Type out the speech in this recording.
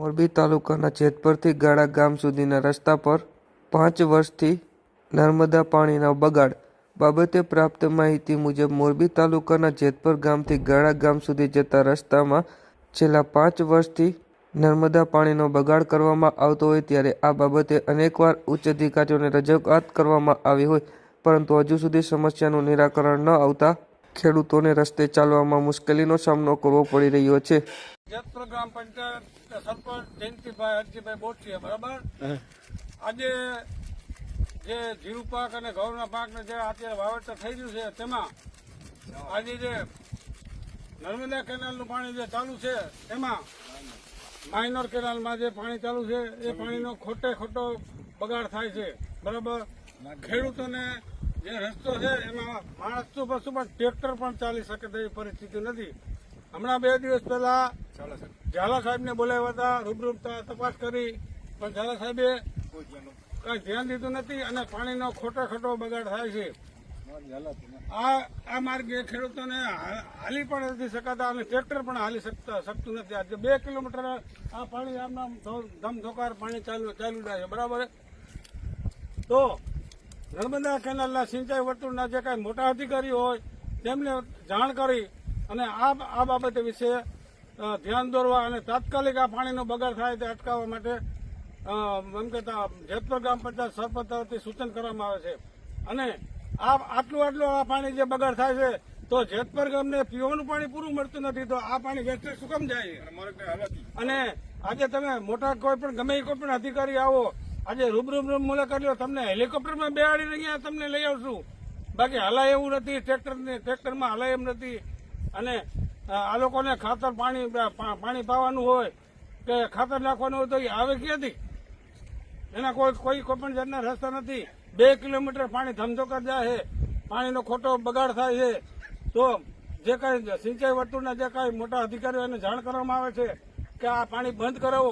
મોરબી તાલુકાના જેતપરથી ગાળા ગામ સુધીના રસ્તા પર પાંચ વર્ષથી નર્મદા પાણીનો બગાડ. બાબતે પ્રાપ્ત માહિતી મુજબ મોરબી તાલુકાના જેતપર ગામથી ગાળા ગામ સુધી જતા રસ્તામાં છેલ્લા પાંચ વર્ષથી નર્મદા પાણીનો બગાડ કરવામાં આવતો હોય ત્યારે આ બાબતે અનેકવાર ઉચ્ચ અધિકારીઓને રજૂઆત કરવામાં આવી હોય, પરંતુ હજુ સુધી સમસ્યાનું નિરાકરણ ન આવતા ખેડૂતોને રસ્તે ચાલવામાં મુશ્કેલીનો સામનો કરવો પડી રહ્યો છે. જેતપુર ગ્રામ પંચાયત સરપંચ જયંતિભાઈ હરજીભાઈ બોટીએ બરાબર? આજે જે જીરું પાક અને ઘઉંના પાકને જે અત્યારે વાવેતર થઈ રહ્યું છે તેમાં આજે જે નર્મદા કેનાલનું પાણી જે ચાલુ છે એમાં માઇનોર કેનાલમાં જે પાણી ચાલુ છે એ પાણીનો ખોટે ખોટો બગાડ થાય છે બરાબર? ખેડૂતોને જે રસ્તો છે એમાં માણસ તો પશુ પણ ટ્રેક્ટર પણ ચાલી શકે તેવી પરિસ્થિતિ નથી. હમણાં બે દિવસ પહેલા ઝાલા સાહેબને બોલાવ્યા હતા રૂબરૂ તપાસ કરી પણ ઝાલા સાહેબે કઈ ધ્યાન દીધું નથી અને પાણીનો ખોટો ખોટો બગાડ થાય છે. આ આ માર્ગે ખેડૂતોને હાલી પણ નથી શકાતા અને ટ્રેક્ટર પણ હાલી શકતા શકતું નથી. આજે બે કિલોમીટર આ પાણી આમ આમ ધમધોકાર પાણી ચાલુ ચાલુ રહે છે. બરાબર તો નર્મદા કેનાલના સિંચાઈ વર્તુળના જે કાંઈ મોટા અધિકારીઓ હોય તેમને જાણ કરી અને આ આ બાબતે વિશે ધ્યાન દોરવા અને તાત્કાલિક આ પાણીનો બગાડ થાય તે અટકાવવા માટે એમ કહેતા જેતપુર ગ્રામ પંચાયત સરપંચ તરફથી સૂચન કરવામાં આવે છે. અને આ આટલું આટલું આ પાણી જે બગાડ થાય છે તો જેતપર ગામને પીવાનું પાણી પૂરું મળતું નથી તો આ પાણી વેસ્ટેજ શું કેમ જાય? અને આજે તમે મોટા કોઈ પણ ગમે કોઈ પણ અધિકારી આવો આજે રૂબરૂ મુલાકાત લો. તમને હેલિકોપ્ટરમાં બેહાડીને અહીંયા તમને લઈ આવશું. બાકી હલાય એવું નથી, ટ્રેક્ટર ટ્રેક્ટરમાં હલાય એમ નથી. અને આ લોકોને ખાતર પાણી પાણી પાવાનું હોય કે ખાતર નાખવાનું હોય તો એ આવે ક્યાંથી? એના કોઈ કોઈ પણ જાતના રસ્તા નથી. બે કિલોમીટર પાણી ધમધોકાર જાય છે પાણીનો ખોટો બગાડ થાય છે. તો જે કાંઈ સિંચાઈ વર્તુળના જે કાંઈ મોટા અધિકારીઓ એને જાણ કરવામાં આવે છે કે આ પાણી બંધ કરાવો.